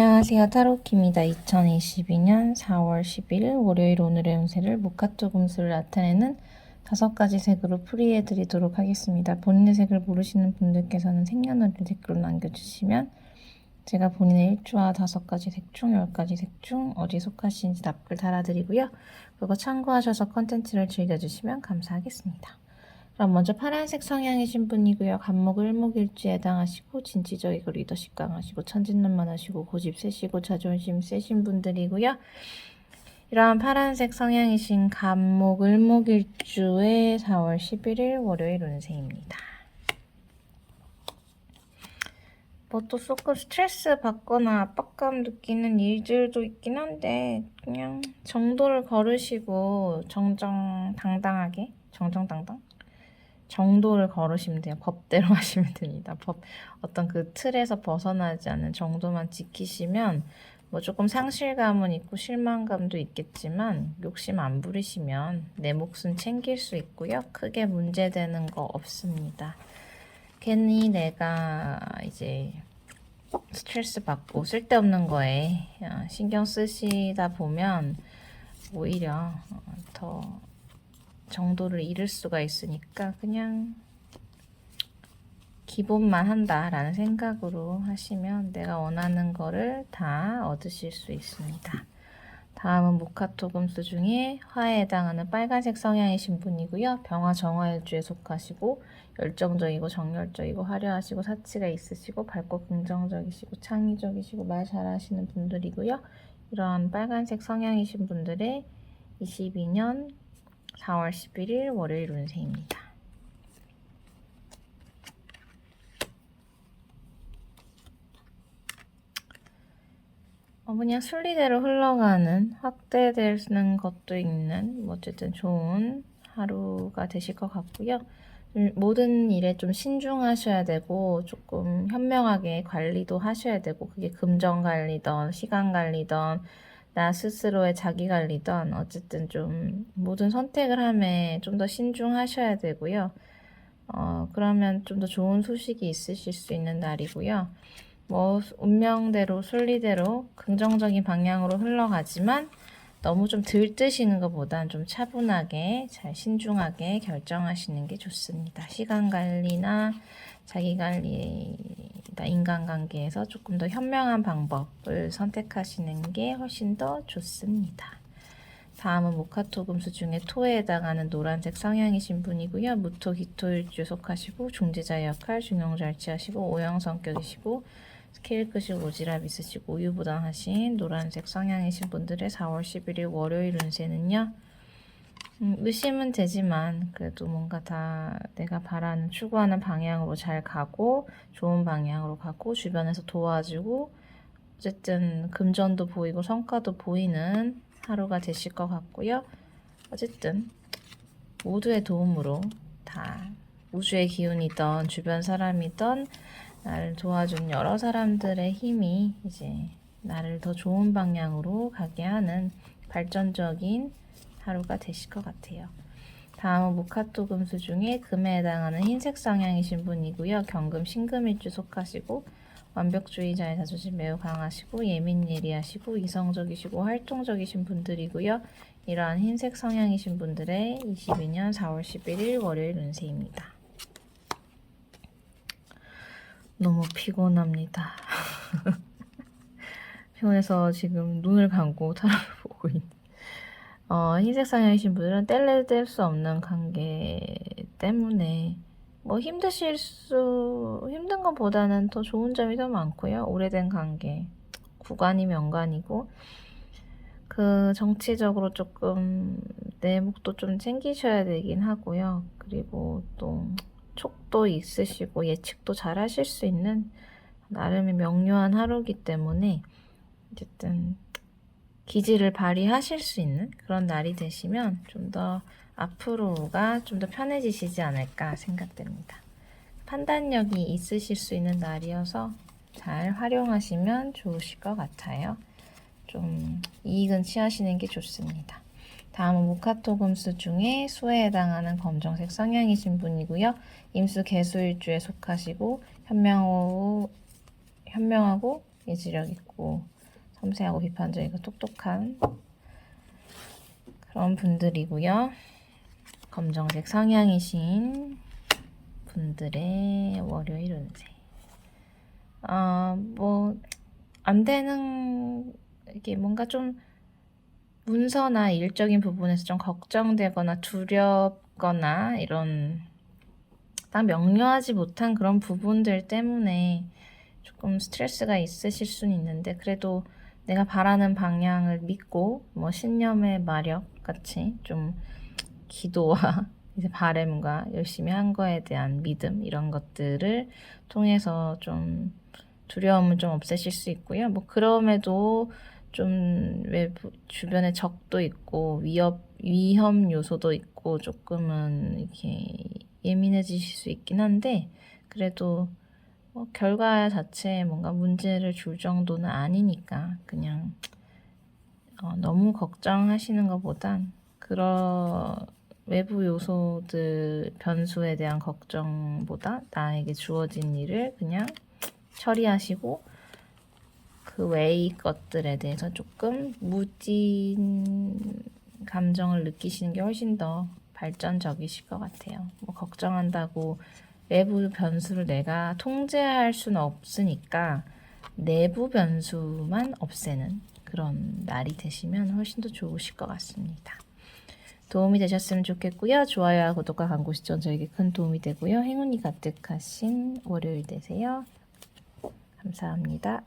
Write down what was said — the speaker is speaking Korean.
안녕하세요. 타로키입니다. 2022년 4월 11일 월요일 오늘의 운세를 모카토 금수를 나타내는 다섯 가지 색으로 풀이해 드리도록 하겠습니다. 본인의 색을 모르시는 분들께서는 생년월일 댓글로 남겨주시면 제가 본인의 일주와 다섯 가지 색 중, 열 가지 색 중 어디 속하시는지 답글 달아드리고요. 그거 참고하셔서 컨텐츠를 즐겨주시면 감사하겠습니다. 그럼 먼저 파란색 성향이신 분이고요. 간목 을목일주에 해당하시고 진취적이고 리더십 강하시고 천진난만 하시고 고집 세시고 자존심 세신 분들이고요. 이러한 파란색 성향이신 간목 을목일주의 4월 11일 월요일 운세입니다. 뭐 또 조금 스트레스 받거나 압박감 느끼는 일들도 있긴 한데 그냥 정도를 걸으시고 정정당당하게 정정당당 정도를 걸으시면 돼요. 법대로 하시면 됩니다. 법 어떤 그 틀에서 벗어나지 않는 정도만 지키시면 뭐 조금 상실감은 있고 실망감도 있겠지만 욕심 안 부리시면 내 몫은 챙길 수 있고요. 크게 문제되는 거 없습니다. 괜히 내가 이제 스트레스 받고 쓸데없는 거에 어, 신경 쓰시다 보면 오히려 어, 더 정도를 잃을 수가 있으니까 그냥 기본만 한다라는 생각으로 하시면 내가 원하는 거를 다 얻으실 수 있습니다. 다음은 모카토 금수 중에 화에 해당하는 빨간색 성향이신 분이고요. 병화 정화일주에 속하시고 열정적이고 정열적이고 화려하시고 사치가 있으시고 밝고 긍정적이시고 창의적이시고 말 잘하시는 분들이고요. 이런 빨간색 성향이신 분들의 22년 4월 11일 월요일 운세입니다. 어, 그냥 순리대로 흘러가는 확대되는 것도 있는 뭐 어쨌든 좋은 하루가 되실 것 같고요. 음, 모든 일에 좀 신중하셔야 되고 조금 현명하게 관리도 하셔야 되고 그게 금전 관리던 시간 관리던 나 스스로의 자기 관리던 어쨌든 좀 모든 선택을 함에 좀 더 신중하셔야 되고요. 어, 그러면 좀 더 좋은 소식이 있으실 수 있는 날이고요. 뭐 운명대로 순리대로 긍정적인 방향으로 흘러가지만 너무 좀 들뜨시는 것보단 좀 차분하게 잘 신중하게 결정하시는 게 좋습니다. 시간 관리나 자기 관리 나 인간관계에서 조금 더 현명한 방법을 선택하시는 게 훨씬 더 좋습니다. 다음은 모카토 금수 중에 토에 해당하는 노란색 성향이신 분이고요. 무토, 기토일주 속하시고 중재자 역할, 중용잘치하시고 오형 성격이시고 스케일 크시고 오지랖 있으시고 우유부단하신 노란색 성향이신 분들의 4월 11일 월요일 운세는요. 음, 의심은 되지만 그래도 뭔가 다 내가 바라는 추구하는 방향으로 잘 가고 좋은 방향으로 가고 주변에서 도와주고 어쨌든 금전도 보이고 성과도 보이는 하루가 되실 것 같고요. 어쨌든 모두의 도움으로 다 우주의 기운이던 주변 사람이던 나를 도와준 여러 사람들의 힘이 이제 나를 더 좋은 방향으로 가게 하는 발전적인 하루가 되실 것 같아요. 다음은 모카토 금수 중에 금에 해당하는 흰색 성향이신 분이고요. 경금 신금일주 속하시고 완벽주의자의 자존심 매우 강하시고 예민 예리하시고 이성적이시고 활동적이신 분들이고요. 이러한 흰색 성향이신 분들의 22년 4월 11일 월요일 운세입니다. 너무 피곤합니다. 피곤해서 지금 눈을 감고 타로를 보고 있는 어, 흰색 성향이신 분들은 뗄래 뗄수 없는 관계 때문에 뭐 힘드실 수 힘든 것보다는 더 좋은 점이 더 많고요. 오래된 관계, 구간이 명관이고 그 정치적으로 조금 내 목도 좀 챙기셔야 되긴 하고요. 그리고 또 촉도 있으시고 예측도 잘 하실 수 있는 나름의 명료한 하루기 때문에 어쨌든 기질을 발휘하실 수 있는 그런 날이 되시면 좀 더 앞으로가 좀 더 편해지시지 않을까 생각됩니다. 판단력이 있으실 수 있는 날이어서 잘 활용하시면 좋으실 것 같아요. 좀 이익은 취하시는 게 좋습니다. 다음은 모카토 금수 중에 수에 해당하는 검정색 성향이신 분이고요. 임수 개수일주에 속하시고 현명하고, 이지력 있고 섬세하고 비판적이고 똑똑한 그런 분들이고요. 검정색 성향이신 분들의 월요일 운세. 아, 뭐, 안 되는, 이게 뭔가 좀 문서나 일적인 부분에서 좀 걱정되거나 두렵거나 이런 딱 명료하지 못한 그런 부분들 때문에 조금 스트레스가 있으실 수는 있는데 그래도 내가 바라는 방향을 믿고 뭐 신념의 마력 같이 좀 기도와 이제 바램과 열심히 한 거에 대한 믿음 이런 것들을 통해서 좀 두려움을 좀 없애실 수 있고요. 뭐 그럼에도 좀 외부 주변에 적도 있고 위협 위험 요소도 있고 조금은 이렇게 예민해지실 수 있긴 한데 그래도 뭐 결과 자체에 뭔가 문제를 줄 정도는 아니니까 그냥 어, 너무 걱정하시는 것보단 그런 외부 요소들 변수에 대한 걱정보다 나에게 주어진 일을 그냥 처리하시고 그 외의 것들에 대해서 조금 무딘 감정을 느끼시는 게 훨씬 더 발전적이실 것 같아요. 뭐 걱정한다고 외부 변수를 내가 통제할 수는 없으니까 내부 변수만 없애는 그런 날이 되시면 훨씬 더 좋으실 것 같습니다. 도움이 되셨으면 좋겠고요. 좋아요와 구독과 광고 시청 저에게 큰 도움이 되고요. 행운이 가득하신 월요일 되세요. 감사합니다.